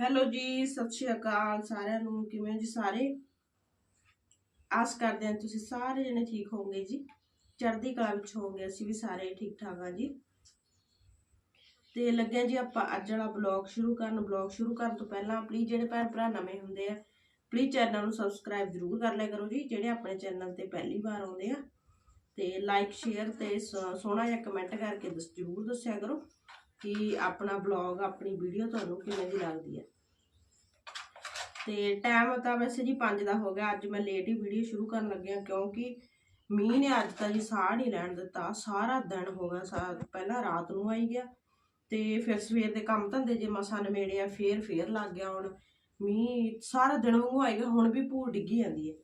Hello ਜੀ, ਸਤਿ ਸ਼੍ਰੀ ਅਕਾਲ ਸਾਰਿਆਂ ਨੂੰ, ਕਿਵੇਂ ਜੀ ਸਾਰੇ? ਆਸ ਕਰਦੇ ਹਾਂ ਤੁਸੀਂ ਸਾਰੇ ਜਣੇ ਠੀਕ ਹੋਵੋਗੇ ਜੀ। ਚੜ੍ਹਦੀ ਕਲਾ ਵਿੱਚ ਹੋਵੋਗੇ, ਅਸੀਂ ਵੀ ਸਾਰੇ ਠੀਕ ਠਾਕ ਆ ਜੀ। ਤੇ ਲੱਗਿਆ ਜੀ ਆਪਾਂ ਅੱਜ ਵਾਲਾ ਬਲੌਗ ਸ਼ੁਰੂ ਕਰਨ। ਬਲੌਗ ਸ਼ੁਰੂ ਕਰਨ ਤੋਂ ਪਹਿਲਾਂ ਪਲੀਜ਼ ਜਿਹੜੇ ਭੈਣ ਭਰਾ ਨਵੇਂ ਹੁੰਦੇ ਆ ਪਲੀਜ਼ ਚੈਨਲ ਨੂੰ ਸਬਸਕ੍ਰਾਈਬ ਜ਼ਰੂਰ ਕਰ ਲਿਆ ਕਰੋ ਜੀ, ਜਿਹੜੇ ਆਪਣੇ ਚੈਨਲ ਤੇ ਪਹਿਲੀ ਵਾਰ ਆਉਂਦੇ ਆ। ਤੇ ਲਾਈਕ ਸ਼ੇਅਰ ਤੇ ਸ- ਸੋਹਣਾ ਜਿਹਾ ਕਮੈਂਟ ਕਰਕੇ ਦੱਸ, ਜ਼ਰੂਰ ਦੱਸਿਆ ਕਰੋ ਕਿ ਆਪਣਾ ਬਲੌਗ, ਆਪਣੀ ਵੀਡੀਓ ਤੁਹਾਨੂੰ ਕਿਵੇਂ ਦੀ ਲੱਗਦੀ ਹੈ ਤੇ ਟਾਈਮ ਤਾਂ ਵੈਸੇ ਜੀ 5 ਦਾ ਹੋ ਗਿਆ। ਅੱਜ ਮੈਂ ਲੇਟ ਹੀ ਵੀਡੀਓ ਸ਼ੁਰੂ ਕਰਨ ਲੱਗਿਆ ਕਿਉਂਕਿ ਮੀਂਹ ਨੇ ਅੱਜ ਤਾਂ ਜੀ ਸਾਹ ਨਹੀਂ ਲੈਣ ਦਿੱਤਾ। ਸਾਰਾ ਦਿਨ ਹੋ ਗਿਆ ਪਹਿਲਾਂ ਰਾਤ ਨੂੰ ਆਈ ਗਿਆ ਤੇ ਫਿਰ ਸਵੇਰ ਦੇ ਕੰਮ ਧੰਦੇ ਜੇ ਮਸਾਂ ਨਿਮੇੜਿਆ ਫੇਰ ਫੇਰ ਲੱਗ ਗਿਆ ਹੁਣ। ਮੀਂਹ ਸਾਰਾ ਦਿਨ ਵਾਂਗੂ ਆਏਗਾ ਹੁਣ ਵੀ ਭੂਰ ਡਿੱਗੀ ਜਾਂਦੀ ਹੈ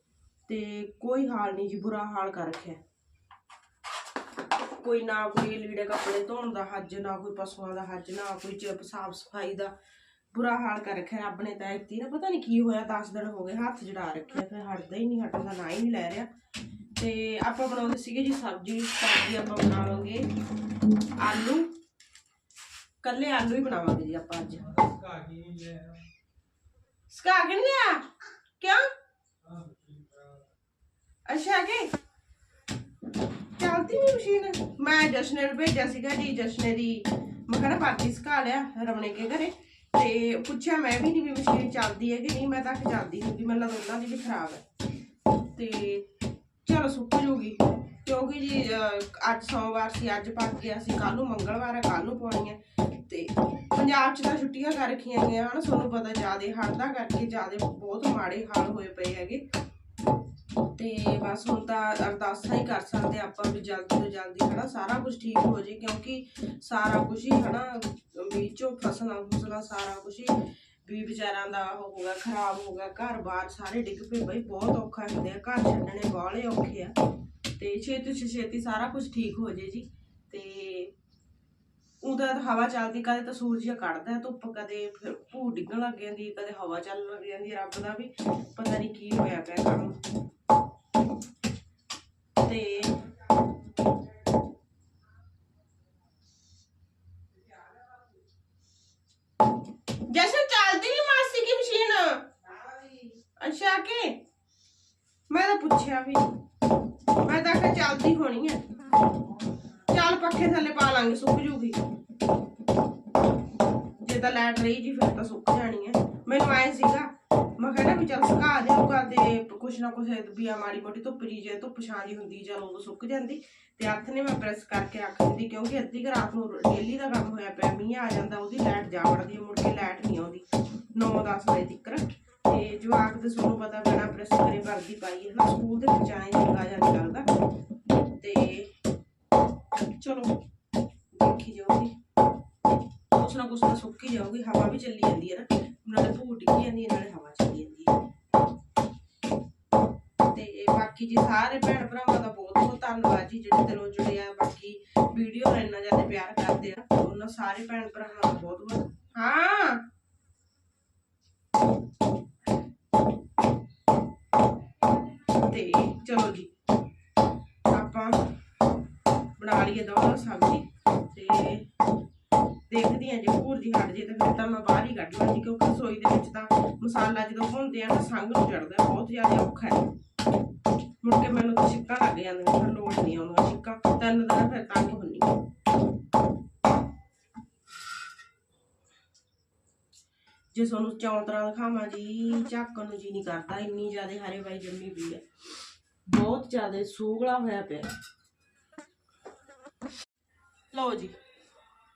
ਤੇ ਕੋਈ ਹਾਲ ਨਹੀਂ ਜੀ, ਬੁਰਾ ਹਾਲ ਕਰ ਰੱਖਿਆ। ਕੋਈ ਨਾ ਕੋਈ ਲੀੜੇ ਕੱਪੜੇ ਧੋਣ ਦਾ ਹੱਜ, ਨਾ ਕੋਈ ਪਸ਼ੂਆਂ ਦਾ ਹੱਜ, ਨਾ ਕੋਈ ਚਿਪ ਸਾਫ਼ ਸਫ਼ਾਈ ਦਾ ਬੁਰਾ ਹਾਲ ਕਰ ਰੱਖਿਆ, ਰੱਬ ਨੇ ਤਾਂ ਇੱਤੀ ਨਾ, ਪਤਾ ਨਹੀਂ ਕੀ ਹੋਇਆ 10 ਦਿਨ ਹੋ ਗਏ ਹੱਥ ਜੜਾ ਰੱਖਿਆ, ਫਿਰ ਹਟਦਾ ਹੀ ਨਹੀਂ, ਹਟਣ ਦਾ ਹੀ ਨਹੀਂ ਲੈ ਰਿਹਾ। ਤੇ ਆਪਾਂ ਬਣਾਉਂਦੇ ਸੀਗੇ ਜੀ ਸਬਜ਼ੀ ਸਬਜ਼ੀ ਆਪਾਂ ਬਣਾਵਾਂਗੇ ਆਲੂ। ਕੱਲੇ ਆਲੂ ਹੀ ਬਣਾਵਾਂਗੇ ਜੀ ਆਪਾਂ ਅੱਜ। ਸਕਾ ਕੇ ਨਹੀਂ ਲਿਆ? ਕਿਉਂ? ਅੱਛਾ ਕਿ ਚਲਦੀ ਨਹੀਂ ਮਸ਼ੀਨ। ਮੈਂ ਜਸ਼ਨੇ ਭੇਜਿਆ ਸੀਗਾ ਜੀ, ਜਸ਼ਨੇ ਦੀ, ਮੈਂ ਕਹਿੰਦਾ ਬਾਕੀ ਸਕਾ ਲਿਆ, ਰਮਣੇ ਕੇ ਘਰੇ। ਤੇ ਪੁੱਛਿਆ ਮੈਂ ਵੀ ਨਹੀਂ ਵੀ ਮਸ਼ੀਨ ਚੱਲਦੀ ਹੈ ਕਿ ਨਹੀਂ, ਮੈਂ ਤਾਂ ਚੱਲਦੀ ਨਹੀਂ ਮੈਨੂੰ ਲੱਗਦਾ ਉਹਨਾਂ ਦੀ ਵੀ ਖਰਾਬ ਹੈ। ਤੇ ਚਲੋ ਸੁੱਕ ਜੂਗੀ, ਕਿਉਂਕਿ ਜੀ ਅੱਜ ਸੋਮਵਾਰ ਸੀ, ਅੱਜ ਪੱਕ ਗਿਆ ਸੀ ਕੱਲ ਨੂੰ ਮੰਗਲਵਾਰ ਹੈ ਕੱਲ ਨੂੰ ਪਾਉਣੀ ਹੈ। ਤੇ ਪੰਜਾਬ 'ਚ ਤਾਂ ਛੁੱਟੀਆਂ ਕਰ ਰੱਖੀਆਂ ਗਈਆਂ, ਹਨ, ਤੁਹਾਨੂੰ ਪਤਾ ਜਿਆਦੇ ਹੜ੍ਹ ਕਰਕੇ ਜਿਆਦੇ ਬਹੁਤ ਮਾੜੇ ਹਾਲ ਹੋਏ ਪਏ ਹੈਗੇ। ਤੇ ਬਸ ਹੁਣ ਤਾਂ ਅਰਦਾਸਾਂ ਹੀ ਕਰ ਸਕਦੇ ਆਪਾਂ ਵੀ ਜਲਦੀ ਤੋਂ ਜਲਦੀ, ਹਨਾ, ਸਾਰਾ ਕੁਝ ਠੀਕ ਹੋ ਜੇ, ਕਿਉਂਕਿ ਸਾਰਾ ਕੁਝ ਹੀ, ਹਨਾ ਵਿੱਚੋਂ ਫਸਲਾਂ ਫਸਲਾਂ ਸਾਰਾ ਕੁਝ ਹੀ ਵੀ ਵਿਚਾਰਾਂ ਦਾ ਹੋ ਗਿਆ, ਖਰਾਬ ਹੋ ਗਿਆ ਘਰ-ਬਾਰ ਸਾਰੇ ਡਿੱਗ ਪਏ ਬਈ, ਬਹੁਤ ਔਖਾ ਹੁੰਦੇ ਆ, ਘਰ ਛੱਡਣੇ ਬਾਹਲੇ ਔਖੇ ਆ। ਤੇ ਛੇਤੀ ਛੇਤੀ ਸਾਰਾ ਕੁਝ ਠੀਕ ਹੋ ਜੇ ਜੀ। ਤੇ ਉਹਦਾ ਤਾਂ ਹਵਾ ਚੱਲਦੀ, ਕਦੇ ਤਾਂ ਸੂਰਜ ਕੱਢਦਾ, ਧੁੱਪ ਕਦੇ ਫਿਰ ਭੂ ਡਿੱਗਣ ਲੱਗ ਜਾਂਦੀ, ਕਦੇ ਹਵਾ ਚੱਲਣ ਲੱਗ ਜਾਂਦੀ, ਰੱਬ ਦਾ ਵੀ ਪਤਾ ਨਹੀਂ ਕੀ ਹੋਇਆ ਪਿਆ ਕੰਮ। ਤੇ ਮੈਂ ਵੀ ਮੈਂ ਤਾਂ ਕਿ ਚੱਲਦੀ ਹੋਣੀ ਹੈ ਚੱਲ ਪੱਖੇ ਥੱਲੇ ਪਾ ਲਾਂਗੇ, ਸੁੱਕ ਜੂਗੀ। ਜੇ ਤਾਂ ਲੈਟ ਰਹੀ ਜੀ, ਫਿਰ ਤਾਂ ਸੁੱਕ ਜਾਣੀ ਹੈ ਮੈਨੂੰ ਆਏ ਸੀਗਾ, ਮੈਂ ਕਹਿੰਦਾ ਵੀ ਚੱਲ ਸੁਕਾ ਦੇਊਗਾ ਤੇ ਕੁਛ ਨਾ ਕੁਛ ਵੀ ਆ, ਮਾੜੀ ਮੋਟੀ ਧੁੱਪ ਜੀ ਜੇ ਧੁੱਪ ਛਾਦੀ ਹੁੰਦੀ, ਚਲ ਉਦੋਂ ਸੁੱਕ ਜਾਂਦੀ। ਤੇ ਹੱਥ ਨੇ ਮੈਂ ਪ੍ਰੈਸ ਕਰਕੇ ਰੱਖ ਦਿੰਦੀ ਕਿਉਂਕਿ ਅੱਧੀ ਕੁ ਰਾਤ ਨੂੰ ਡੇਲੀ ਦਾ ਕੰਮ ਹੋਇਆ ਪਿਆ, ਮੀਂਹ ਆ ਜਾਂਦਾ, ਉਹਦੀ ਲਾਈਟ ਜਾ ਵੜਦੀ ਮੁੜ ਕੇ ਲਾਈਟ ਨਹੀਂ ਆਉਂਦੀ। 9-10 ਵਜੇ ਤੱਕ ਤੇ ਜਵਾਕ ਤੇ ਤੁਹਾਨੂੰ ਪਤਾ ਬਿਨਾ ਪ੍ਰੈਸ ਵਰਦੀ ਪਾਈ ਹੈ। ਨਾ ਸਕੂਲ ਦੇ ਵਿੱਚ ਆਏ ਚੰਗਾ ਜਾਂ ਨਹੀਂ ਤੇ ਚਲੋ, ਦੇਖੀ ਜਾਊਗੀ। ਕੁਛ ਨਾ ਕੁਛ ਤਾਂ ਸੁੱਕ ਜਾਊਗੀ, ਹਵਾ ਵੀ ਚੱਲੀ ਜਾਂਦੀ ਹੈ ਨਾ। ਨਾਲੇ ਭੂਰ ਡਿੱਗੀ ਜਾਂਦੀ ਹੈ, ਨਾਲੇ ਹਵਾ ਚੱਲੀ ਜਾਂਦੀ ਹੈ। ਤੇ ਬਾਕੀ ਜੀ ਸਾਰੇ ਭੈਣ ਭਰਾਵਾਂ ਦਾ ਬਹੁਤ ਬਹੁਤ ਧੰਨਵਾਦ ਜੀ, ਜਿਹੜੇ ਦਿਲੋਂ ਜੁੜੇ ਆ ਬਾਕੀ ਵੀਡੀਓ ਨਾਲ ਇੰਨਾ ਜ਼ਿਆਦਾ ਪਿਆਰ ਕਰਦੇ ਆ। ਉਹਨਾਂ ਸਾਰੇ ਭੈਣ ਭਰਾਵਾਂ ਦਾ ਬਹੁਤ ਬਹੁਤ ਹਾਂ! ਤੇ ਚਲੋ ਜੀ, ਆਪਾਂ ਬਣਾ ਲਈਏ ਦੋ ਸਬਜ਼ੀ ਤੇ ਦੇਖਦੀ ਆ ਜੇ ਭੂਰ ਜੀ ਹਟ ਜੇ ਤਾਂ ਫਿਰ ਤਾਂ ਮੈਂ ਬਾਹਰ ਹੀ ਕੱਢ ਲਾਂਗੀ ਕਿਉਂਕਿ ਰਸੋਈ ਦੇ ਵਿੱਚ ਤਾਂ ਮਸਾਲਾ ਜਦੋਂ ਭੁੰਨਦੇ ਆ ਨਾ ਸੰਗ ਨੂੰ ਚੜਦਾ ਬਹੁਤ ਜ਼ਿਆਦਾ ਔਖਾ ਹੈ। ਮੁੜ ਕੇ ਮੈਨੂੰ ਤਾਂ ਛਿੱਕਾਂ ਲੱਗ ਜਾਂਦੀਆਂ ਫਿਰ ਲੋੜ ਨਹੀਂ ਆਉਂਦਾ। ਜੇ ਤੁਹਾਨੂੰ ਚੌਂਤਰਾ ਦਿਖਾਵਾਂ ਜੀ, ਝਾਕਣ ਨੂੰ ਜੀ ਨਹੀਂ ਕਰਦਾ, ਇੰਨੀ ਜ਼ਿਆਦਾ ਹਰੇ ਬਾਈ ਜੰਮੀ ਪਈ ਹੈ ਬਹੁਤ ਜ਼ਿਆਦਾ ਸੂਗਲਾ ਹੋਇਆ ਪਿਆ। ਲਓ ਜੀ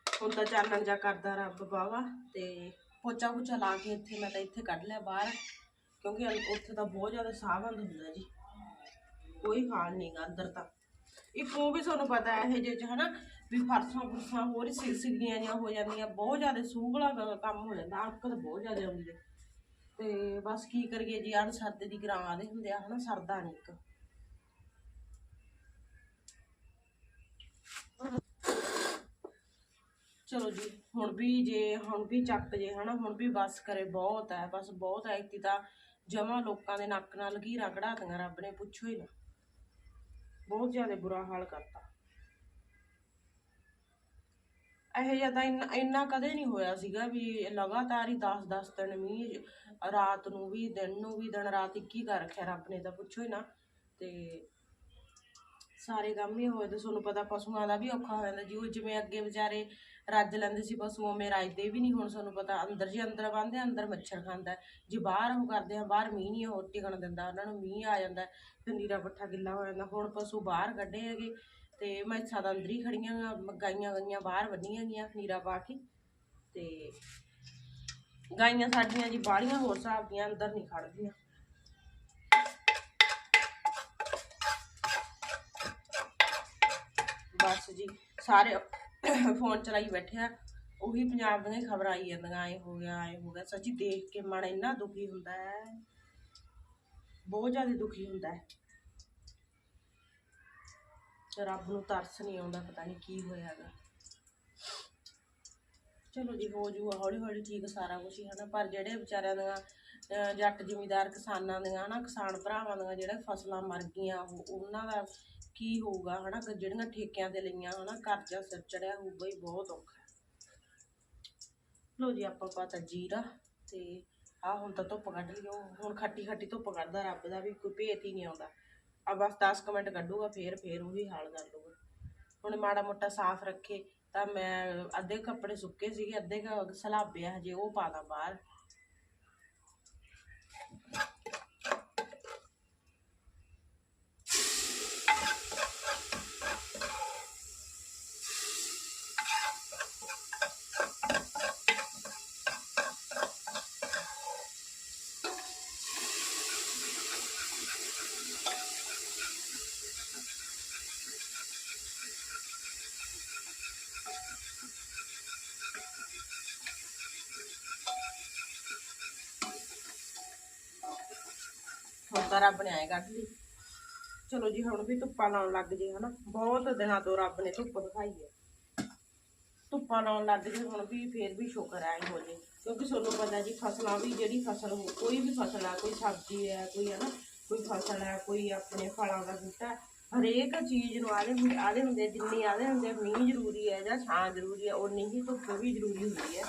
ਹੁਣ ਤਾਂ ਚਾਨਣ ਜਾ ਕਰਦਾ ਰੱਬ ਬਾਵਾ ਤੇ ਪੋਚਾ ਪੁਚਾ ਲਾ ਕੇ ਇੱਥੇ ਮੈਂ ਤਾਂ ਇੱਥੇ ਕੱਢ ਲਿਆ ਬਾਹਰ, ਕਿਉਂਕਿ ਉੱਥੇ ਤਾਂ ਬਹੁਤ ਜ਼ਿਆਦਾ ਸਾਹਬੰਦ ਹੁੰਦਾ ਜੀ। ਕੋਈ ਹਾਲ ਨਹੀਂਗਾ ਅੰਦਰ ਤਾਂ। ਇਹ ਉਹ ਵੀ ਤੁਹਾਨੂੰ ਪਤਾ ਹੈ ਇਹ ਜੇ ਹਨਾ ਵੀ ਫਰਸਾਂ ਫੁਰਸਾਂ ਹੋਰ ਸਿ ਸਿੱਗੀਆਂ ਜਿਹੀਆਂ ਹੋ ਜਾਂਦੀਆਂ, ਬਹੁਤ ਜ਼ਿਆਦਾ ਸੂਗਲਾ ਕੰਮ ਹੋ ਜਾਂਦਾ ਅੱਕ ਬਹੁਤ ਜ਼ਿਆਦਾ ਆਉਂਦੀ ਹੈ। ਤੇ ਬਸ ਕੀ ਕਰੀਏ ਜੀ ਅਣ ਸਰਦੇ ਦੀ ਗਰਾਂ ਦੇ ਹੁੰਦੇ ਆ, ਹਨਾ, ਸਰਦਾ ਨਹੀਂ ਇੱਕ। ਚਲੋ ਜੀ, ਹੁਣ ਵੀ ਜੇ, ਹੁਣ ਵੀ ਚੱਕ ਜੇ, ਹਨਾ, ਹੁਣ ਵੀ ਬਸ ਕਰੇ ਬਹੁਤ ਹੈ, ਬਸ ਬਹੁਤ ਹੈ ਇਤੀ ਤਾਂ ਜਮਾ ਲੋਕਾਂ ਦੇ ਨੱਕ ਨਾਲ ਲਕੀਰਾਂ ਕਢਾਤੀਆਂ ਰੱਬ ਨੇ ਪੁੱਛੋ ਹੀ ਨਾ। ਬਹੁਤ ਜ਼ਿਆਦਾ ਬੁਰਾ ਹਾਲ ਕਰਤਾ। ਇਹੋ ਜਿਹਾ ਤਾਂ ਇੰਨਾ ਇੰਨਾ ਕਦੇ ਨਹੀਂ ਹੋਇਆ ਸੀਗਾ ਵੀ ਲਗਾਤਾਰ ਹੀ 10 10 ਦਿਨ ਮੀਂਹ ਰਾਤ ਨੂੰ ਵੀ ਦਿਨ ਨੂੰ ਵੀ ਦਿਨ, ਰਾਤ ਇੱਕ ਹੀ ਕਰ ਰੱਖਿਆ ਰੱਬ ਨੇ ਤਾਂ ਪੁੱਛੋ ਹੀ ਨਾ, ਤੇ ਸਾਰੇ ਕੰਮ ਹੀ ਹੋਏ ਤੇ ਤੁਹਾਨੂੰ ਪਤਾ ਪਸ਼ੂਆਂ ਦਾ ਵੀ ਔਖਾ ਹੋ ਜਾਂਦਾ ਜੀ ਉਹ ਜਿਵੇਂ ਅੱਗੇ ਵਿਚਾਰੇ ਰੱਜ ਲੈਂਦੇ ਸੀ ਪਸ਼ੂ, ਉਵੇਂ ਰੱਜਦੇ ਵੀ ਨਹੀਂ ਹੁਣ ਤੁਹਾਨੂੰ ਪਤਾ, ਅੰਦਰ ਜੀ ਅੰਦਰ ਬੰਦੇ ਅੰਦਰ ਮੱਛਰ ਖਾਂਦਾ ਜੇ ਬਾਹਰ ਉਹ ਕਰਦੇ ਆ, ਬਾਹਰ ਮੀਂਹ ਨਹੀਂ ਉਹ ਟਿਕਣ ਦਿੰਦਾ, ਉਹਨਾਂ ਨੂੰ ਮੀਂਹ ਆ ਜਾਂਦਾ, ਫਿਰ ਨੀਰਾ ਪੱਠਾ ਗਿੱਲਾ ਹੋ ਜਾਂਦਾ, ਹੁਣ ਪਸ਼ੂ ਬਾਹਰ ਕੱਢੇ ਹੈਗੇ। ਤੇ ਮੈਂ ਤਾਂ ਅੰਦਰ ਹੀ ਖੜੀਆਂ ਗਾ, ਗਾਈਆਂ ਗਈਆਂ ਬਾਹਰ ਬੰਨੀਆਂ ਗਈਆਂ ਨੀਰਾ ਪਾ ਕੇ। ਤੇ ਗਾਈਆਂ ਸਾਡੀਆਂ ਜੀ ਬਾਹਲੀਆਂ ਹੋਰ ਹਿਸਾਬ ਦੀਆਂ ਅੰਦਰ ਨਹੀਂ ਖੜਦੀਆਂ। ਬਸ ਜੀ ਸਾਰੇ ਫੋਨ ਚਲਾਈ ਬੈਠੇ ਆ ਉਹੀ ਪੰਜਾਬ ਦੀਆਂ ਖਬਰਾਂ ਆਈ ਜਾਂਦੀਆਂ ਐ ਹੋ ਗਿਆ ਐ ਹੋ ਗਿਆ। ਸੱਚੀ ਦੇਖ ਕੇ ਮਨ ਇੰਨਾ ਦੁਖੀ ਹੁੰਦਾ ਹੈ। ਬਹੁਤ ਜ਼ਿਆਦਾ ਦੁਖੀ ਹੁੰਦਾ ਹੈ। ਰੱਬ ਨੂੰ ਤਰਸ ਨਹੀਂ ਆਉਂਦਾ, ਪਤਾ ਨਹੀਂ ਕੀ ਹੋਇਆਗਾ। ਚਲੋ ਜੀ, ਹੋ ਜੂਗਾ, ਹੌਲੀ ਹੌਲੀ ਠੀਕ ਸਾਰਾ ਕੁਝ ਹੀ, ਹਨਾ। ਪਰ ਜਿਹੜੇ ਵਿਚਾਰਿਆਂ ਦੀਆਂ ਜੱਟ ਜ਼ਿਮੀਦਾਰ ਕਿਸਾਨਾਂ ਦੀਆਂ, ਹਨਾ, ਕਿਸਾਨ ਭਰਾਵਾਂ ਦੀਆਂ ਜਿਹੜਾ ਫਸਲਾਂ ਮਰ ਗਈਆਂ, ਉਹ ਉਹਨਾਂ ਦਾ ਕੀ ਹੋਊਗਾ, ਹਨਾ? ਜਿਹੜੀਆਂ ਠੇਕਿਆਂ ਤੇ ਲਈਆਂ, ਹਨਾ, ਕਰਜ਼ਾ ਸਿਰ ਚੜਿਆ, ਹੋਊਗਾ ਹੀ ਬਹੁਤ ਔਖਾ। ਲੋ ਜੀ, ਆਪਾਂ ਪਾਤਾ ਜੀਰਾ ਤੇ ਆ ਹੁਣ ਤਾਂ ਧੁੱਪ ਕੱਢ ਲਈ ਹੁਣ ਖੱਟੀ ਖੱਟੀ ਧੁੱਪ ਕੱਢਦਾ, ਰੱਬ ਦਾ ਵੀ ਕੋਈ ਭੇਤ ਹੀ ਨਹੀਂ ਆਉਂਦਾ। ਆ ਬਸ 10 ਕੁ ਮਿੰਟ ਕੱਢੂਗਾ, ਫੇਰ ਫੇਰ ਉਹੀ ਹਾਲ ਕਰ ਲੂਗਾ ਹੁਣ ਮਾੜਾ ਮੋਟਾ ਸਾਫ਼ ਰੱਖੇ, ਤਾਂ ਮੈਂ ਅੱਧੇ ਕੱਪੜੇ ਸੁੱਕੇ ਸੀਗੇ, ਅੱਧੇ ਕ ਸਲਾਬੇ ਆ ਹਜੇ, ਉਹ ਪਾ ਦਾਂ ਬਾਹਰ। ਤਾਂ ਰੱਬ ਨੇ ਆਏ ਕੱਢ ਲਈ। ਚਲੋ ਜੀ, ਹੁਣ ਵੀ ਧੁੱਪਾਂ ਲਾਉਣ ਲੱਗ ਜੇ, ਹਨਾ। ਬਹੁਤ ਦਿਨਾਂ ਤੋਂ ਰੱਬ ਨੇ ਧੁੱਪ ਦਿਖਾਈ ਹੈ। ਧੁੱਪਾਂ ਲਾਉਣ ਲੱਗ ਜੇ, ਹੁਣ ਵੀ ਫੇਰ ਵੀ ਸ਼ੁਕਰ ਹੈ ਹੋ ਜੇ ਕਿਉਂਕਿ ਤੁਹਾਨੂੰ ਪਤਾ ਜੀ, ਫਸਲਾਂ ਵੀ, ਜਿਹੜੀ ਫਸਲ ਹੋ ਕੋਈ ਵੀ ਫਸਲ ਹੈ ਕੋਈ ਸਬਜ਼ੀ ਹੈ, ਕੋਈ ਹੈ ਕੋਈ ਫਸਲ ਹੈ, ਕੋਈ ਆਪਣੇ ਫਲਾਂ ਦਾ ਬੂਟਾ ਹਰੇਕ ਚੀਜ਼ ਨੂੰ ਆਦੇ ਹੁੰਦੇ ਆਦੇ ਹੁੰਦੇ ਜਿੰਨੀ ਆਦੇ ਹੁੰਦੇ ਮੀਂਹ ਜ਼ਰੂਰੀ ਹੈ ਜਾਂ ਛਾਂ ਜ਼ਰੂਰੀ ਹੈ, ਉਨੀ ਹੀ ਧੁੱਪ ਵੀ ਜ਼ਰੂਰੀ ਹੁੰਦੀ ਹੈ।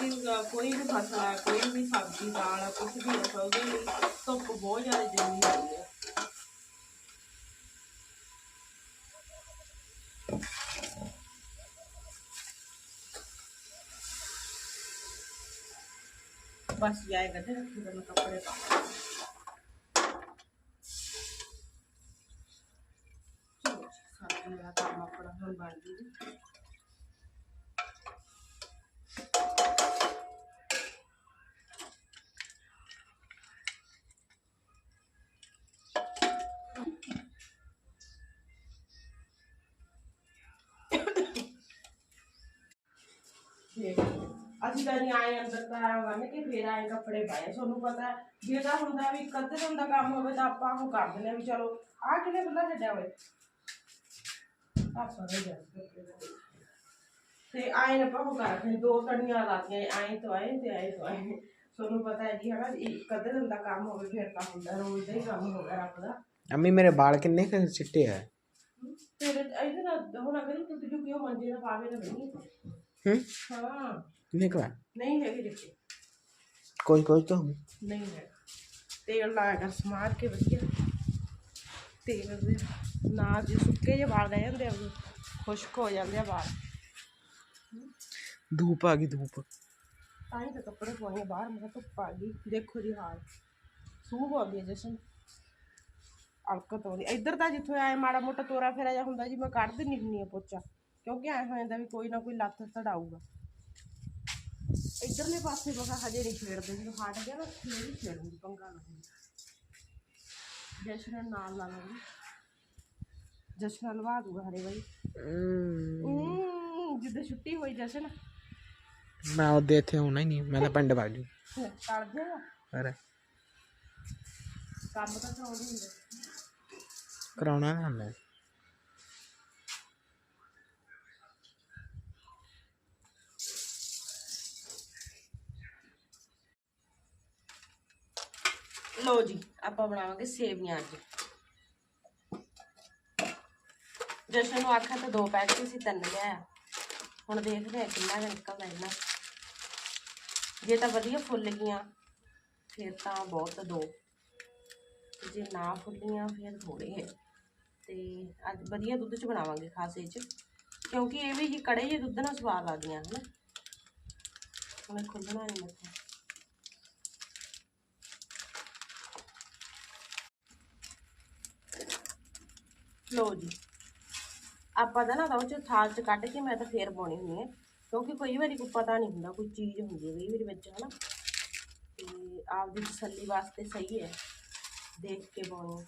ਕਿਉਂਕਿ ਅ, ਕੋਈ ਵੀ ਫਸਲ ਹੈ ਕੋਈ ਵੀ ਸਬਜ਼ੀ ਦਾਲ ਹੈ ਕੁਝ ਵੀ ਹੈ ਉਹਦੇ ਲਈ ਧੁੱਪ ਬਹੁਤ ਜ਼ਿਆਦਾ ਜ਼ਰੂਰੀ ਹੁੰਦੀ ਹੈ ਬਸ ਜਾਏਗਾ ਤੇ ਰੱਖੀ ਮੈਂ ਕੱਪੜੇ ਪਾ ਚਲੋ ਜੀ, ਸਾਰਾ ਅਸੀਂ ਤਾਂ ਨਹੀਂ ਆਏ ਅੰਦਰ ਤਾਰਾਂ ਬੰਨ ਕੇ ਫੇਰ ਆਏ ਕੱਪੜੇ ਪਾਏ। ਤੁਹਾਨੂੰ ਪਤਾ ਜੇ ਤਾਂ ਹੁੰਦਾ ਵੀ ਕਦੇ ਦਿਨ ਦਾ ਕੰਮ ਹੋਵੇ ਤਾਂ ਆਪਾਂ ਉਹ ਕਰ ਦਿੰਦੇ ਹਾਂ ਵੀ ਚਲੋ ਆਹ ਕਿਨੇ ਬੰਦਾ ਛੱਡਿਆ ਹੋਵੇ। ਆ ਸਾਰੇ ਜਾ ਤੇ ਆਏ ਨੇ ਪਾਹੋ ਕਰ ਫਿਰ ਦੋ ਤੜੀਆਂ ਲਾਤੀਆਂ ਆਏ ਤੋਂ ਆਏ ਤੇ ਆਏ ਤੋਂ ਆਏ। ਤੁਹਾਨੂੰ ਪਤਾ ਹੈ ਜੀ ਹਨਾ ਇੱਕ ਅੱਧੇ ਦਿਨ ਦਾ ਕੰਮ ਹੋਵੇ ਫਿਰ ਤਾਂ ਹੁੰਦਾ ਰੋਜ਼ ਦਾ ਹੀ ਕੰਮ ਹੋਗਾ ਰੱਬ ਦਾ। ਅੰਮੀ ਮੇਰੇ ਵਾਲ ਕਿੰਨੇ ਕੁ ਚਿੱਟੇ ਆ? ਫਿਰ ਇਹਦੇ ਨਾਲ ਹੁਣ ਅਗਰ ਜੂ ਕਿਉਂ ਮੰਜੇ ਦਾ ਪਾਵੇ ਤਾਂ ਨਹੀਂ। ਹੂੰ? ਹਾਂ। ਆ ਨਹੀਂ ਹੈਗੇ ਜਿੱਤੇ ਕੋਈ ਕੋਈ ਤਾਂ ਨਹੀਂ ਹੈ ਤੇਲ ਲਾਇਆ ਕਰ ਸਮਾਰ ਕੇ ਵਧੀਆ। ਤੇਲ ਦੇ ਨਾ ਜੇ ਸੁੱਕੇ ਜਿਹੇ ਵਾਲ ਰਹਿ ਜਾਂਦੇ ਆ ਉਦੋਂ ਖੁਸ਼ਕ ਹੋ ਜਾਂਦੇ ਆ ਵਾਲ। ਧੂਪ ਆ ਗਈ ਧੂਪ। ਤਾਂ ਹੀ ਤਾਂ ਕੱਪੜੇ ਪਵਾਈਏ ਬਾਹਰ ਮੈਂ ਕਿਹਾ ਧੁੱਪ ਆ ਗਈ। ਦੇਖੋ ਜੀ ਹਾਲ। ਸੂਹ ਹੈ ਜਸ਼ਨ। ਅਲਕਤ ਆਉਂਦੀ ਇੱਧਰ ਤਾਂ ਜਿੱਥੋਂ ਆਏ ਮਾੜਾ ਮੋਟਾ ਤੋਰਾ ਫੇਰਾ ਜਾ ਹੁੰਦਾ ਜੀ ਮੈਂ ਕੱਢ ਦਿੰਦੀ ਹੁੰਦੀ ਆ ਪੋਚਾ। ਕਿਉਂਕਿ ਐ ਹੋ ਜਾਂਦਾ ਵੀ ਕੋਈ ਨਾ ਕੋਈ ਲੱਤ ਤੜਾਊਗਾ ਇੱਧਰਲੇ ਪਾਸੇ ਬਗਾ ਹਜੇ ਨਹੀਂ ਛੇੜਦੇ ਜਦੋਂ ਹਟ ਗਿਆ ਨਾ ਫੇਰ ਹੀ ਛੇੜੂਗੀ ਪੰਗਾ ਲੱਗੂਗਾ ਜਸ਼ਨ ਨਾਲ ਲਾ ਲਾਂਗੀ ਜਸ਼ਨ ਲਵਾ ਦੂਗਾ ਹਰੇ ਬਾਈ। ਹੂੰ। ਜਿੱਦਾਂ ਛੁੱਟੀ ਹੋਈ ਜਸ਼ਨ। ਮੈਂ ਉਹਦੇ ਇੱਥੇ ਹੋਣਾ ਹੀ ਨਹੀਂ ਮੈਂ ਤਾਂ ਪਿੰਡ ਵਗ ਜੂ। ਕਰ ਦੇਗਾ ਪਰ ਕੰਮ ਤਾਂ ਹੁੰਦੇ। ਕਰਾਉਣਾ ਨਾ ਮੈਂ ਲੋ ਜੀ, ਆਪਾਂ ਬਣਾਵਾਂਗੇ ਸੇਵੀਆਂ ਅੱਜ। ਜਸ਼ਨ ਨੂੰ ਆਖਿਆ ਤਾਂ ਦੋ ਪੈਕਟ ਸੀ, ਤਿੰਨ ਲਿਆਇਆ। ਹੁਣ ਦੇਖਦੇ ਆ ਕਿੰਨਾ ਕੁ ਨਿਕਲਦਾ ਇਹਨਾਂ ਜੇ ਤਾਂ ਵਧੀਆ ਫੁੱਲ ਗਈਆਂ, ਫਿਰ ਤਾਂ ਬਹੁਤ ਦੋ। ਜੇ ਨਾ ਫੁੱਲੀਆਂ, ਫਿਰ ਥੋੜੇ ਹੈ। ਤੇ ਅੱਜ ਵਧੀਆ ਦੁੱਧ ਚ ਬਣਾਵਾਂਗੇ ਖਾਸੇ ਚ। ਕਿਉਂਕਿ ਇਹ ਵੀ ਜੀ ਕੜੇ ਜਿਹੇ ਦੁੱਧ ਨਾਲ ਸਵਾਦ ਲੱਗਦੀਆਂ, ਹਨ। ਹੁਣ ਖੁੱਲਣਾ ਨਹੀਂ ਮੱਥਾ ਲਓ ਜੀ। ਆਪਾਂ ਤਾਂ ਨਾ ਤਾਂ ਉਹ ਚ ਥਾਲ ਚ ਕੱਢ ਕੇ ਮੈਂ ਤਾਂ ਫੇਰ ਪਾਉਣੀ ਹੁੰਦੀ ਹੈ, ਕਿਉਂਕਿ ਕਈ ਵਾਰੀ ਕੋਈ ਪਤਾ ਨਹੀਂ ਹੁੰਦਾ, ਕੋਈ ਚੀਜ਼ ਹੁੰਦੀ ਹੈ ਕਈ ਵਾਰੀ ਵਿੱਚ, ਹਨਾ। ਤੇ ਆਪਦੀ ਤਸੱਲੀ ਵਾਸਤੇ ਸਹੀ ਹੈ, ਦੇਖ ਕੇ ਪਾਉਣੀ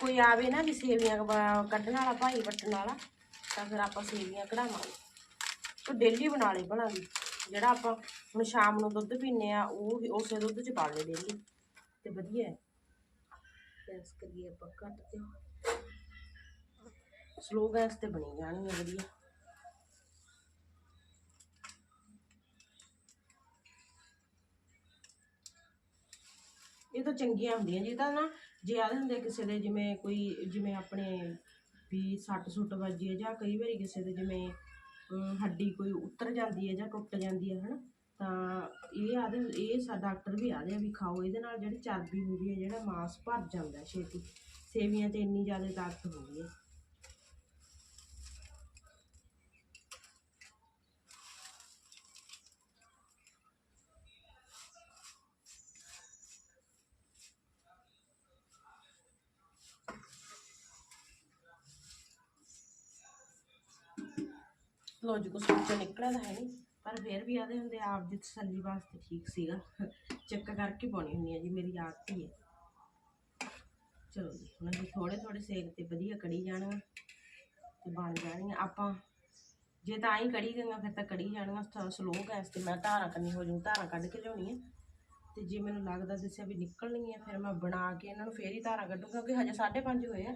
ਕੋਈ ਆਵੇ ਨਾ ਵੀ ਸੇਵੀਆਂ ਕੱਢਣ ਵਾਲਾ, ਭਾਈ ਵੱਟਣ ਵਾਲਾ, ਤਾਂ ਫਿਰ ਆਪਾਂ ਸੇਵੀਆਂ ਕਢਾਵਾਂਗੇ। ਉਹ ਡੇਲੀ ਬਣਾ ਲਈ ਭਲਾ ਵੀ। ਜਿਹੜਾ ਆਪਾਂ ਹੁਣ ਸ਼ਾਮ ਨੂੰ ਦੁੱਧ ਪੀਨੇ ਆ, ਉਹ ਉਸੇ ਦੁੱਧ ਚ ਪਾ ਲੈ ਡੇਲੀ ਤੇ ਵਧੀਆ ਹੈ। ਗੈਸ ਕਰੀਏ ਆਪਾਂ ਘੱਟ ਤੇ। ਸਲੋ ਗੈਸ ਤੇ ਬਣੀ ਜਾਣੀ ਹੈ ਵਧੀਆ। ਇਹ ਤਾਂ ਚੰਗੀਆਂ ਹੁੰਦੀਆਂ ਜੀ ਤਾਂ ਨਾ ਜੇ ਆਦੇ ਹੁੰਦੇ ਕਿਸੇ ਦੇ ਜਿਵੇਂ ਕੋਈ, ਜਿਵੇਂ ਆਪਣੇ ਵੀ ਸੱਟ ਸੁੱਟ ਵੱਜੀ ਹੈ ਜਾਂ ਕਈ ਵਾਰੀ ਕਿਸੇ ਦੇ ਜਿਵੇਂ ਹੱਡੀ ਕੋਈ ਉਤਰ ਜਾਂਦੀ ਹੈ ਜਾਂ ਟੁੱਟ ਜਾਂਦੀ ਹੈ, ਹਨਾ? ਤਾਂ ਇਹ ਆਦੇ, ਇਹ ਸਾ ਡਾਕਟਰ ਵੀ ਆਦੇ ਆ ਵੀ ਖਾਓ, ਇਹਦੇ ਨਾਲ ਜਿਹੜੀ ਚਰਬੀ ਹੁੰਦੀ ਹੈ, ਜਿਹੜਾ ਮਾਸ ਭਰ ਜਾਂਦਾ ਛੇਤੀ। ਸੇਵੀਆਂ 'ਚ ਇੰਨੀ ਜ਼ਿਆਦਾ ਤਾਕਤ ਹੁੰਦੀ ਹੈ। ਲੋ ਜੀ ਕੁਛ ਵਿੱਚੋਂ ਨਿਕਲਿਆ ਤਾਂ ਹੈ ਨਹੀਂ। ਪਰ ਫਿਰ ਵੀ ਆਦੇ ਹੁੰਦੇ ਆਪ ਦੀ ਤਸੱਲੀ ਵਾਸਤੇ ਠੀਕ ਸੀਗਾ। ਚੈੱਕ ਕਰਕੇ ਪਾਉਣੀ ਹੁੰਦੀ ਆ ਜੀ, ਮੇਰੀ ਆਦਤ ਹੀ ਹੈ ਚਲੋ ਜੀ, ਹੁਣ ਅਸੀਂ ਥੋੜੇ ਥੋੜੇ ਸੇਕ ਤੇ ਵਧੀਆ ਕੜੀ ਜਾਣਾ ਤੇ ਬਣ ਜਾਣੀਆਂ। ਆਪਾਂ ਜੇ ਤਾਂ ਆਈ ਕੜੀ ਗਈਆਂ ਫਿਰ ਤਾਂ ਕੜੀ ਜਾਣੀਆਂ। ਸਲੋ ਗੈਸ ਤੇ ਮੈਂ ਧਾਰਾਂ ਕਰਨੀ ਹੋ ਜੂ ਧਾਰਾਂ ਕੱਢ ਕੇ ਲਿਆਉਣੀ ਹੈ ਤੇ ਜੇ ਮੈਨੂੰ ਲੱਗਦਾ ਦੱਸਿਆ ਵੀ ਨਿਕਲਣੀ ਹੈ ਫਿਰ ਮੈਂ ਬਣਾ ਕੇ ਇਹਨਾਂ ਨੂੰ ਫੇਰ ਹੀ ਧਾਰਾਂ ਕੱਢੂ ਕਿਉਂਕਿ ਹਜੇ 5:30 ਹੋਏ ਆ।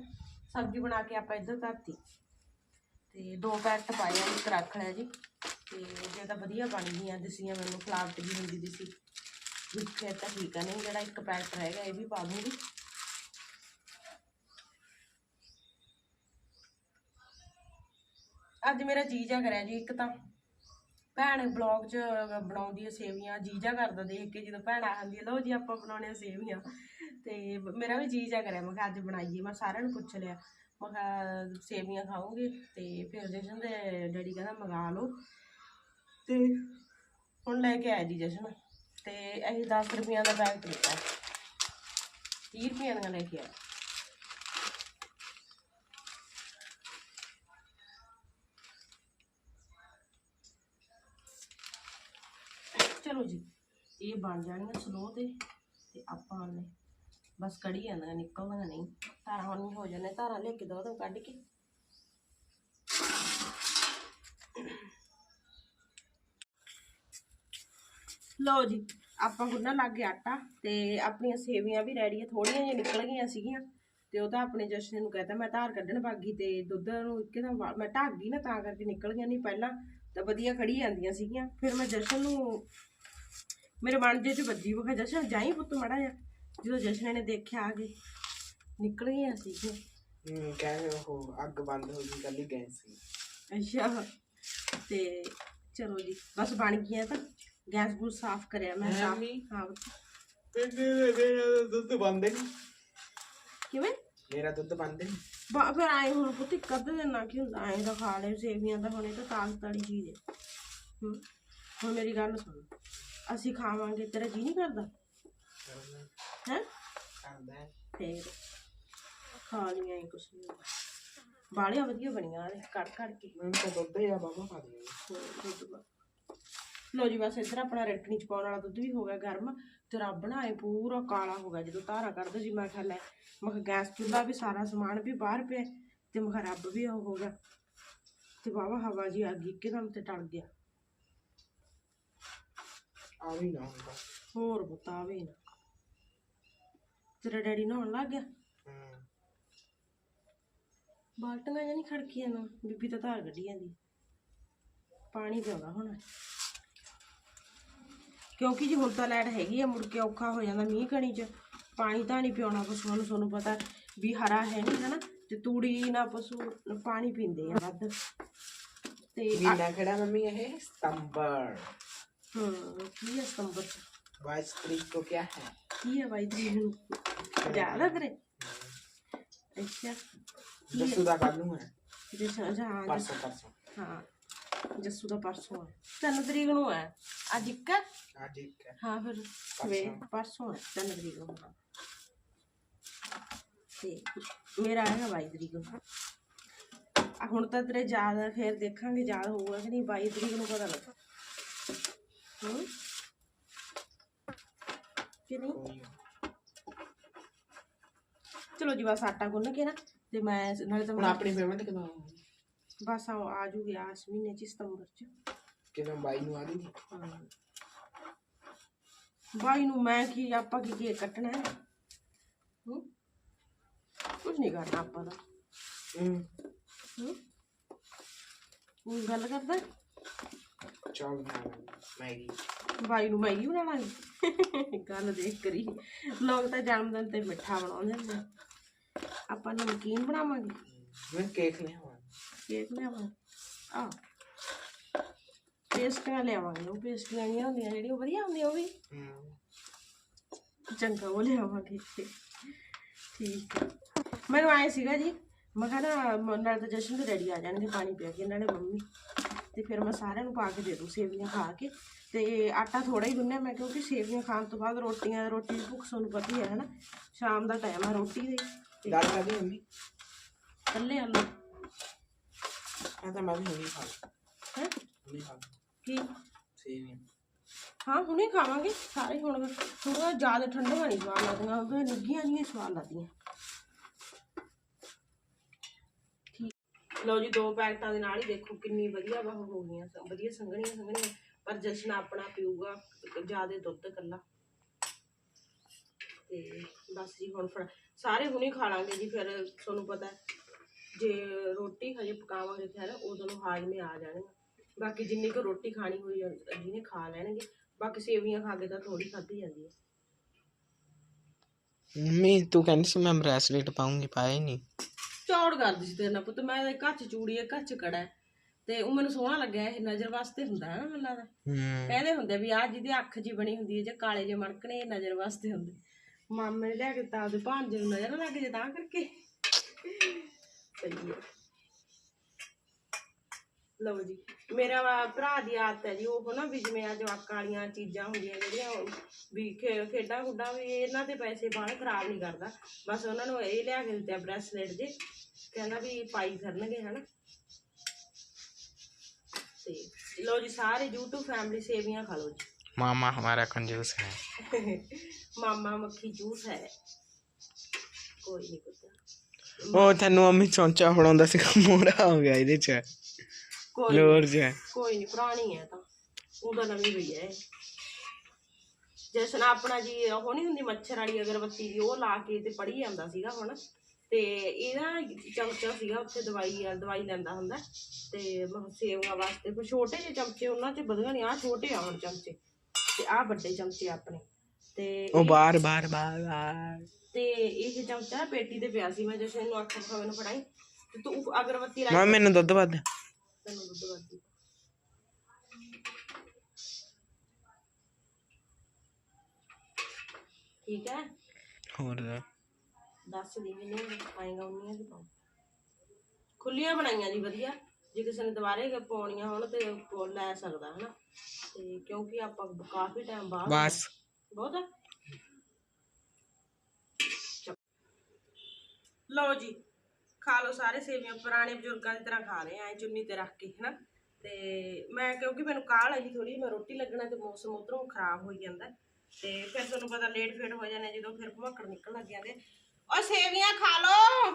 ਸਬਜ਼ੀ ਬਣਾ ਕੇ ਆਪਾਂ ਇੱਧਰ ਧਰਤੀ। ਤੇ ਦੋ ਪੈਕਟ ਪਾਏ ਇੱਕ ਰੱਖ ਲਿਆ ਜੀ। ਤੇ ਜੇ ਤਾਂ ਵਧੀਆ ਬਣ ਗਈਆਂ ਦਸੀਆਂ, ਮੈਨੂੰ ਫਲਾਵਟ ਵੀ ਹੁੰਦੀ ਦੀ ਸੀ ਫਿਰ ਤਾਂ ਠੀਕ ਆ, ਨਹੀਂ ਜਿਹੜਾ ਇੱਕ ਪੈਕਟ ਰਹਿ ਇਹ ਵੀ ਪਾ ਦੂੰਗੀ। ਅੱਜ ਮੇਰਾ ਜੀਜਾ ਕਰਿਆ ਜੀ ਇੱਕ ਤਾਂ। ਭੈਣ ਬਲੌਗ 'ਚ ਬਣਾਉਂਦੀ ਹੈ ਸੇਵੀਆਂ, ਜੀਜਾ ਕਰਦਾ ਦੇਖ ਕੇ ਜਦੋਂ ਭੈਣ ਆ ਹੈ ਲਓ ਜੀ ਆਪਾਂ ਬਣਾਉਣੇ ਆ ਸੇਵੀਆਂ। ਤੇ ਮੇਰਾ ਵੀ ਜੀਜਾ ਕਰਿਆ, ਮੈਂ ਕਿਹਾ ਅੱਜ ਬਣਾਈਏ, ਮੈਂ ਸਾਰਿਆਂ ਨੂੰ ਪੁੱਛ ਲਿਆ। ਮੈਂ ਕਿਹਾ ਸੇਵੀਆਂ ਖਾਓਗੇ ਤੇ ਫਿਰ ਜਸ਼ਨ ਦੇ ਡੈਡੀ ਕਹਿੰਦਾ ਮੰਗਾ ਲਓ। ਤੇ ਹੁਣ ਲੈ ਕੇ ਆਇਆ ਜੀ ਜਸ਼ਨ ਤੇ ਅਸੀਂ 10 ਰੁਪਈਆਂ ਦਾ ਪੈਕਟ ਦਿੱਤਾ 30 ਰੁਪਈਆਂ ਦਾ ਲੈ ਕੇ ਆਇਆ। ਚਲੋ ਜੀ, ਇਹ ਬਣ ਜਾਣਗੇ ਸਲੋ ਤੇ ਤੇ ਆਪਾਂ ਨੇ ਬਸ ਕੜੀ ਜਾਂਦਾ ਨਿਕਲਦੀਆਂ ਨਹੀਂ। ਧਾਰਾਂ ਹੁਣ ਹੋ ਜਾਂਦੇ ਧਾਰਾਂ ਲੈ ਕੇ ਦੋ ਦੋ ਕੱਢ ਕੇ। ਲਓ ਜੀ, ਆਪਾਂ ਗੁੰਨਣ ਲੱਗ ਗਏ ਆਟਾ ਤੇ ਆਪਣੀਆਂ ਸੇਵੀਆਂ ਵੀ ਰੈਡੀ ਆ ਥੋੜੀਆਂ ਜਿਹੀਆਂ ਨਿਕਲ ਗਈਆਂ ਸੀਗੀਆਂ। ਤੇ ਉਹ ਤਾਂ ਆਪਣੇ ਜਸ਼ਨ ਨੂੰ ਕਹਿੰਦਾ ਮੈਂ ਧਾਰ ਕੱਢਣ ਭਾਗੀ ਤੇ ਦੁੱਧ ਨੂੰ ਇੱਕਦਮ ਮੈਂ ਢੱਕ ਗਈ ਨਾ ਤਾਂ ਕਰਕੇ ਨਿਕਲ ਗਈਆਂ ਨਹੀਂ ਪਹਿਲਾਂ, ਤਾਂ ਵਧੀਆ ਖੜੀ ਜਾਂਦੀਆਂ ਸੀਗੀਆਂ। ਫਿਰ ਮੈਂ ਜਸ਼ਨ ਨੂੰ, ਮੇਰੇ ਮਨ ਚ ਵੱਜੀ ਉਹ ਜਸ਼ਨ ਜਾਈ ਪੁੱਤ ਮੜਾ ਜਾ ਜਦੋਂ ਜਸ਼ਨ ਨੇ ਦੇਖਿਆ ਆ ਕੇ ਨਿਕਲ ਗਈਆਂ ਸੀਗੀਆਂ ਹੂੰ ਕਹਿੰਦੇ ਉਹ ਅੱਗ ਬੰਦ ਹੋ ਗਈ ਕੱਲੀ ਗੈਸ ਸੀ। ਅੱਛਾ ਤੇ ਚਲੋ ਜੀ ਬਸ ਬਣ ਗਈਆਂ ਤਾਂ। ਗੈਸ ਗੂਸ ਸਾਫ਼ ਕਰਿਆ ਮੈਂ ਹੈਂ ਸਾਫ਼ ਮੰਮੀ? ਹਾਂ ਮੇਰੇ ਮੇਰਾ ਦੁੱਧ ਬੰਦ ਨਹੀਂ ਕਿਵੇਂ? ਮੇਰਾ ਦੁੱਧ ਬੰਦ ਨਹੀਂ ਬਾ ਫਿਰ ਆਏ ਹੁਣ ਪੁੱਤ ਕਦ ਦਿਨਾ ਕੀ ਹੁੰਦਾ ਐਂ ਤਾਂ ਖਾ ਲੈ ਸੇਵੀਆਂ ਤਾਂ ਹੁਣ ਇਹ ਤਾਂ ਤਾਕਤ ਵਾਲੀ ਚੀਜ਼ ਹੈ ਹੂੰ। ਹੁਣ ਮੇਰੀ ਗੱਲ ਸੁਣ। ਅਸੀਂ ਖਾਵਾਂਗੇ ਤੇਰਾ ਜੀ ਨਹੀਂ ਕਰਦਾ? ਹੈ? ਕਰਦਾ ਹੈ। ਫੇਰ ਖਾ ਲਈਆਂ ਹੀ ਕੁਛ ਨਹੀਂ ਬਾਲੀਆਂ ਵਧੀਆ ਬਣੀਆਂ ਨੇ ਕੜ ਕੜ ਕੇ। ਮੈਨੂੰ ਤਾਂ ਦੁੱਧ ਜਾਂ ਬਾਬਾ ਜੀ ਬਸ ਇੱਧਰ ਆਪਣਾ ਰੈਟਣੀ ਚ ਪਾਉਣ ਵਾਲਾ ਦੁੱਧ ਵੀ ਹੋ ਗਿਆ ਗਰਮ ਤੇ ਰੱਬ ਇਹ ਪੂਰਾ ਕਾਲਾ ਹੋ ਗਿਆ। ਜਦੋਂ ਧਾਰਾ ਕੱਢਦੇ ਸੀ ਮੈਂ ਕਿਹਾ ਲੈ ਮੈਂ ਗੈਸ ਚੁੱਲ੍ਹਾ ਵੀ ਸਾਰਾ ਸਮਾਨ ਵੀ ਬਾਹਰ ਪਿਆ ਤੇ ਮੈਂ ਰੱਬ ਵੀ ਉਹ ਹੋ ਗਿਆ। ਤੇ ਵਾਵਾ ਹਵਾ ਜੀ ਆ ਗਈ ਇੱਕਦਮ ਤੇ ਟਲ ਗਿਆ। ਆ ਵੀ ਨਾ ਹੋਰ ਬਤਾਵੇ ਨਾ। ਤੇਰਾ ਡੈਡੀ ਨਹਾਉਣ ਲੱਗ ਗਿਆ। ਹੂੰ। ਬਾਲਟੀਆਂ ਜਾਂ ਨਹੀਂ ਖੜਕੀਆਂ ਨਾ ਬੀਬੀ ਤਾਂ ਧਾਰ ਕੱਢੀ ਜਾਂਦੀ। ਪਾਣੀ ਪਿਆਉਂਦਾ ਹੁਣ। ਕਿਉਂਕਿ ਜੀ ਹੁਣ ਤਾਂ ਲਾਈਟ ਹੈਗੀ ਆ ਮੁੜ ਕੇ ਔਖਾ ਹੋ ਜਾਂਦਾ ਮੀਂਹ ਕਣੀ ਚ। ਪਾਣੀ ਤਾਂ ਨਹੀਂ ਪਿਉਣਾ ਪਸ਼ੂਆਂ ਨੂੰ ਤੁਹਾਨੂੰ ਪਤਾ ਵੀ ਹਰਾ ਹੈ ਨਹੀਂ ਹਨਾ? ਤੇ ਤੂੜੀ ਨਾ ਪਸ਼ੂ ਪਾਣੀ ਪੀਂਦੇ ਆ ਵੱਧ। ਤੇ ਮਹੀਨਾ ਕਿਹੜਾ ਮੰਮੀ ਇਹ? ਸਤੰਬਰ। ਹਮ ਕੀ ਹੈ ਸਤੰਬਰ ਚ 22 ਤਰੀਕ को क्या है ਕੀ ਹੈ ਬਾਈ ਤਰੀਕ ਨੂੰ ਯਾਦ ਆ ਕਰੇ ਅੱਛਾ ਕੀ ਹੈ जसू का कर लूंगा ਜਸ ਹਾਂ ਜਸ- परसों परसों ਹਾਂ ਜੱਸੂ ਦਾ ਪਰਸੋਂ ਹੈ ਤਿੰਨ ਤਰੀਕ ਨੂੰ ਹੈ ਅੱਜ ਇੱਕ ਹੈ हाँ ठीक है ਹਾਂ ਫਿਰ ਵੇ ਪਰਸੋਂ ਹੈ ਤਿੰਨ ਤਰੀਕ ਨੂੰ ਹਾਂ। ਤੇ ਮੇਰਾ ਹੈਗਾ 22 ਤਰੀਕ ਨੂੰ ਆ ਹੁਣ ਤਾਂ ਤੇਰੇ ਯਾਦ ਹੈ ਫਿਰ ਦੇਖਾਂਗੇ ਯਾਦ ਹੋਊਗਾ ਕਿ ਨਹੀਂ 22 ਤਰੀਕ ਨੂੰ ਪਤਾ ਲੱਗਾ ਹੂੰ ਕਿ ਨਹੀਂ कोई ਚਲੋ ਜੀ ਬਸ ਆਟਾ ਗੁੰਨ ਕੇ ਨਾ ਤੇ ਮੈਂ ਨਾਲੇ ਤਾਂ ਹੁਣ ਮੈਂ- ਆਪਣੀ ਪੇਮੈਂਟ ਕਿਦੋਂ ਬਸ ਆ ਆ ਜੂਗੀ ਆ ਇਸ ਮਹੀਨੇ ਚ ਸਤੰਬਰ ਚ। ਕਿਦੋਂ ਬਾਈ ਨੂੰ ਆ ਹਾਂ। ਬਾਈ ਨੂੰ ਮੈਂ ਕੀ ਆਪਾਂ ਕੀ ਕੇਕ ਕੱਟਣਾ ਹੈ? ਹੂੰ? ਕੁਝ ਨਹੀਂ ਕਰਨਾ ਆਪਾਂ ਦਾ ਹੂੰ। ਹੂੰ? ਗੱਲ ਕਰਦਾ? ਚੌਲ ਬਣਾ ਮੈਗੀ। ਬਾਈ ਨੂੰ ਮੈਗੀ ਬਣਾ ਲਾਂਗੇ ਗੱਲ ਦੇਖ ਕਰੀ। ਲੋਕ ਤਾਂ ਜਨਮ ਦਿਨ ਤੇ ਮਿੱਠਾ ਬਣਾਉਂਦੇ ਹੁੰਦੇ। ਆਪਾਂ ਨਮਕੀਨ ਬਣਾਵਾਂਗੇ? ਮੈਂ ਕੇਕ ਲਿਆਵਾਂ ਕੇਕ ਲਿਆਵਾਂਗੇ ਆ ਪੇਸਟੀਆਂ ਲਿਆਵਾਂਗੇ। ਉਹ ਪੇਸਟੀਆਂ ਨਹੀਂ ਹੁੰਦੀਆਂ ਜਿਹੜੀਆਂ ਉਹ ਵਧੀਆ ਹੁੰਦੀਆਂ ਉਹ ਵੀ। ਚੰਗਾ ਉਹ ਲਿਆਵਾਂਗੇ। ਠੀਕ। ਮੈਨੂੰ ਆਏ ਸੀਗਾ ਜੀ ਮੈਂ ਕਿਹਾ ਨਾ ਮ- ਨਾਲ ਤਾਂ ਜਸ਼ਨ ਦੇ ਰੈਡੀ ਆ ਜਾਣਗੇ ਪਾਣੀ ਪਿਆ ਕੇ ਨਾਲੇ ਮੰਮੀ। ਤੇ ਫਿਰ ਮੈਂ ਸਾਰਿਆਂ ਨੂੰ ਪਾ ਕੇ ਦੇ ਦੂੰ ਸੇਵੀਆਂ ਖਾ ਕੇ। ਤੇ ਆਟਾ ਥੋੜਾ ਹੀ ਗੁੰਨਿਆ ਮੈਂ ਕਿਉਂਕਿ ਸੇਵੀਆਂ ਖਾਣ ਤੋਂ ਬਾਅਦ ਰੋਟੀਆਂ ਰੋਟੀ ਦੀ ਭੁੱਖ ਤੁਹਾਨੂੰ ਪਤਾ ਹੀ ਹਨਾ ਸ਼ਾਮ ਦਾ ਟਾਈਮ ਆ ਰੋਟੀ ਦੀ। ਤੇ ਦਾਲ ਖਾ ਦੀ ਮੰਮੀ? ਕੱਲੇ ਆਲੂ। ਮੈਂ ਤਾਂ ਮੈਂ ਵੀ ਹੁਣੀ ਖਾ ਹੈ? ਹੁਣੀ ਖਾ ਕੀ? ਸੇਵੀਆਂ। ਹਾਂ ਹੁਣੇ ਖਾਵਾਂਗੇ। ਸਾਰੇ ਹੁਣ ਥੋੜਾ ਜ਼ਿਆਦਾ ਠੰਡੀਆਂ ਨਹੀਂ ਸਵਾਦ ਲੱਗਦੀਆਂ ਉਹ ਨਿੱਗੀਆਂ ਨਹੀਂ ਸਵਾਦ ਲੱਗਦੀਆਂ। ਠੀਕ। ਲਓ ਜੀ ਦੋ ਪੈਕਟਾਂ ਦੇ ਨਾਲ ਹੀ ਦੇਖੋ ਕਿੰਨੀ ਵਧੀਆ ਬਾਹ ਹੋ ਗਈਆਂ ਵਧੀਆ ਸੰਘਣੀਆਂ ਸੰਘਣੀਆਂ ਪਰ ਜਸ਼ਨ ਆਪਣਾ ਪੀਊਗਾ ਜ਼ਿਆਦਾ ਦੁੱਧ ਕੱਲਾ ਤੇ ਬਸ ਜੀ ਹੁਣ ਫਿਰ ਸਾਰੇ ਹੁਣੇ ਖਾ ਲਾਂਗੇ ਜੀ ਫਿਰ ਤੁਹਾਨੂੰ ਪਤਾ ਜੇ ਰੋਟੀ ਹਜੇ ਪਕਾਵਾਂਗੇ ਫਿਰ ਉਦੋਂ ਨੂੰ ਹਾਜ਼ਮੇ ਆ ਜਾਣਗੇ। ਬਾਕੀ ਜਿੰਨੀ ਕੁ ਰੋਟੀ ਖਾਣੀ ਹੋਈ ਜਿਹਨੇ ਖਾ ਲੈਣਗੇ। ਬਾਕੀ ਸੇਵੀਆਂ ਖਾ ਕੇ ਤਾਂ ਥੋੜੀ ਖਾਧੀ ਜਾਂਦੀ ਹੈ। ਮੰਮੀ ਤੂੰ ਕਹਿੰਦੀ ਸੀ ਮੈਂ ਬ੍ਰੈਸਲੇਟ ਪਾਉਂਗੀ ਪਾਇਆ ਹੀ ਨਹੀਂ। ਚੌੜ ਕਰਦੀ ਸੀ ਤੇਰੇ ਨਾਲ ਪੁੱਤ ਮੈਂ ਕੱਚ ਚੂੜੀ ਹੈ ਕੱਚ ਕੜਾ ਹੈ। ਤੇ ਉਹ ਮੈਨੂੰ ਸੋਹਣਾ ਲੱਗਿਆ ਇਹ ਨਜ਼ਰ ਵਾਸਤੇ ਹੁੰਦਾ ਹੈ ਨਾ ਮੈਨੂੰ ਲੱਗਦਾ। ਹੂੰ। ਕਹਿੰਦੇ ਹੁੰਦੇ ਵੀ ਆਹ ਜਿਹਦੀ ਅੱਖ ਜੀ ਬਣੀ ਹੁੰਦੀ ਹੈ ਜਾਂ ਕਾਲੇ ਜਿਹੇ ਮਣਕਣੇ ਇਹ ਨਜ਼ਰ ਵਾਸਤੇ ਹੁੰਦੇ। ਮਾਮੇ ਨੇ ਲਿਆ ਕੇ ਤਾਂ ਉਹਦੇ ਭਾਂਜੇ ਨੂੰ ਨਜ਼ਰ ਨਾ ਲੱਗ ਜੇ ਤਾਂ ਕਰਕੇ। ਸਹੀ ਹੈ ਲਓ ਜੀ ਮੇਰਾ ਭਰਾ ਦੀ ਆਦਤ ਹੈ ਜੀ ਉਹ ਨਾ ਵੀ ਜਿਵੇਂ ਆ ਜਵਾਕਾਂ ਵਾਲੀਆਂ ਚੀਜ਼ਾਂ ਹੁੰਦੀਆਂ ਜਿਹੜੀਆਂ ਉਹ ਵੀ ਖੇਡਾਂ ਖੁੱਡਾਂ ਵੀ ਇਹਨਾਂ ਦੇ ਪੈਸੇ ਬਾਹਲੇ ਖਰਾਬ ਨਹੀਂ ਕਰਦਾ। ਬਸ ਉਹਨਾਂ ਨੂੰ ਇਹ ਲਿਆ ਕੇ ਦਿੱਤੇ ਬ੍ਰੈਸਲੇਟ ਜੇ ਕਹਿੰਦਾ ਵੀ ਪਾਈ ਕਰਨਗੇ ਹਨਾ। ਤੇ ਲਓ ਜੀ ਸਾਰੇ YouTube ਫੈਮਿਲੀ ਸੇਵੀਆਂ ਖਾ ਲਓ ਜੀ मामा हमारा कंजूस है ਮਾਮਾ ਮੱਖੀ ਜੂਸ ਹੈ ਕੋਈ ਨਹੀਂ ਪਤਾ ਉਹ ਤੈਨੂੰ ਮੰਮੀ ਚੌਂਚਾ ਫੜਾਉਂਦਾ ਸੀ ਮੋੜਾ ਹੋ ਗਿਆ ਇਹਦੇ ਚ ਕੋਈ ਨੀ, ਲੋਰ ਚ ਕੋਈ ਨਹੀਂ ਪੁਰਾਣੀ ਹੈ ਤਾਂ ਉਹਦਾ ਨਵੀਂ ਪਈ ਹੈ ਜਸ਼ਨ ਆਪਣਾ ਜੀ ਉਹ ਨਹੀਂ ਹੁੰਦੀ ਮੱਛਰ ਵਾਲੀ ਅਗਰਬੱਤੀ ਦੀ ਉਹ ਲਾ ਕੇ ਤੇ ਪੜੀ ਜਾਂਦਾ ਸੀਗਾ ਹੁਣ ਤੇ ਇਹਦਾ ਚਮਚਾ ਸੀਗਾ ਉੱਥੇ ਦਵਾਈ ਦਵਾਈ ਲੈਂਦਾ ਹੁੰਦਾ। ਤੇ ਮ- ਸੇਵੀਆਂ ਵਾਸਤੇ ਕੋਈ ਛੋਟੇ ਜਿਹੇ ਚਮਚੇ ਉਹਨਾਂ 'ਚ ਵਧੀਆ ਨਹੀਂ ਆ ਛੋਟੇ ਆ ਹੁਣ ਚਮਚੇ। ਤੇ ਆ ਵੱਡੇ ਚਮਚੇ ਆਪਣੇ। ਤੇ ਉਹ ਬਾਰ ਬਾਰ ਬਾਰ ਤੇ ਇਹ ਚਮਚਾ ਪੇਟੀ ਤੇ ਪਿਆ ਸੀ ਮੈਂ ਜਸ਼ਨ ਨੂੰ ਆਖਿਆ ਖਾ ਮੈਨੂੰ ਫੜਾਈ। ਤੇ ਤੂੰ ਅਗਰਬੱਤੀ ਲਾ ਮੈਂ ਮੈਨੂੰ ਦੁੱਧ ਵੱਧ। ਤੈਨੂੰ ਦੁੱਧ ਵੱਧਦੀ ਠੀਕ ਹੈ? ਹੋਰ ਦੱਸ ਦੀ ਮੈਨੂੰ ਆਏਗਾ ਉਨੀਆਂ ਦੀ ਪਾਉ ਖੁੱਲੀਆਂ ਬਣਾਈਆਂ ਜੀ ਵਧੀਆ। ਜੇ ਕਿਸੇ ਨੇ ਦੁਬਾਰੇ ਕ- ਪਾਉਣੀਆਂ ਹੋਣ ਤੇ ਉਹ ਲੈ ਸਕਦਾ ਹਨਾ। ਤੇ ਕਿਉਂਕਿ ਆਪਾਂ ਕਾਫੀ ਟਾਈਮ ਬਾਅਦ ਬਸ। ਬਹੁਤ ਆ। ਲਓ ਜੀ ਖਾ ਲਓ ਸਾਰੇ ਸੇਵੀਆਂ। ਪੁਰਾਣੇ ਬਜ਼ੁਰਗਾਂ ਦੀ ਤਰ੍ਹਾਂ ਖਾ ਰਹੇ ਆ ਚੁੰਨੀ ਤੇ ਰੱਖ ਕੇ ਹਨਾ। ਤੇ ਮੈਂ ਕਿਉਂਕਿ ਮੈਨੂੰ ਕਾਹਲ ਹੈ ਜੀ ਥੋੜੀ ਮੈਂ ਰੋਟੀ ਲੱਗਣਾ ਤੇ ਮੌਸਮ ਉਧਰੋਂ ਖਰਾਬ ਹੋਈ ਜਾਂਦਾ। ਤੇ ਫਿਰ ਤੁਹਾਨੂੰ ਪਤਾ ਲੇਟ ਫੇਟ ਹੋ ਜਾਣੇ ਜਦੋਂ ਫਿਰ ਭਮੱਕੜ ਨਿਕਲ ਲੱਗ ਜਾਂਦੇ ਓ ਸੇਵੀਆਂ ਖਾ ਲਓ।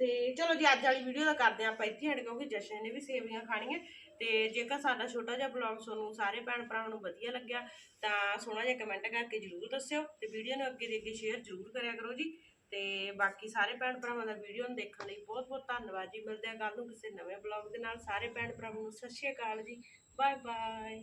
ਤੇ ਚਲੋ ਜੀ, ਅੱਜ ਵਾਲੀ ਵੀਡੀਓ ਦਾ ਕਰਦੇ ਆਪਾਂ ਇੱਥੇ ਹਟ ਕਿਉਂਕਿ ਜਸ਼ਨ ਨੇ ਵੀ ਸੇਵੀਆਂ ਖਾਣੀਆਂ। ਤੇ ਜੇਕਰ ਸਾਡਾ ਛੋਟਾ ਜਿਹਾ ਬਲੌਗ ਤੁਹਾਨੂੰ ਸਾਰੇ ਭੈਣ ਭਰਾਵਾਂ ਨੂੰ ਵਧੀਆ ਲੱਗਿਆ, ਤਾਂ ਸੋਹਣਾ ਜਿਹਾ ਕਮੈਂਟ ਕਰਕੇ ਜਰੂਰ ਦੱਸਿਓ। ਤੇ ਵੀਡੀਓ ਨੂੰ ਅੱਗੇ ਦੇ ਅੱਗੇ ਸ਼ੇਅਰ ਜਰੂਰ ਕਰਿਆ ਕਰੋ ਜੀ। ਤੇ ਬਾਕੀ ਸਾਰੇ ਭੈਣ ਭਰਾਵਾਂ ਦਾ ਵੀਡੀਓ ਨੂੰ ਦੇਖਣ ਲਈ ਬਹੁਤ ਬਹੁਤ ਧੰਨਵਾਦ ਜੀ। ਮਿਲਦੇ ਆ ਕੱਲ ਨੂੰ ਕਿਸੇ ਨਵੇਂ ਬਲੌਗ ਦੇ ਨਾਲ। ਸਾਰੇ ਭੈਣ ਭਰਾਵਾਂ ਨੂੰ ਸਤਿ ਸ਼੍ਰੀ ਅਕਾਲ ਜੀ। Bye bye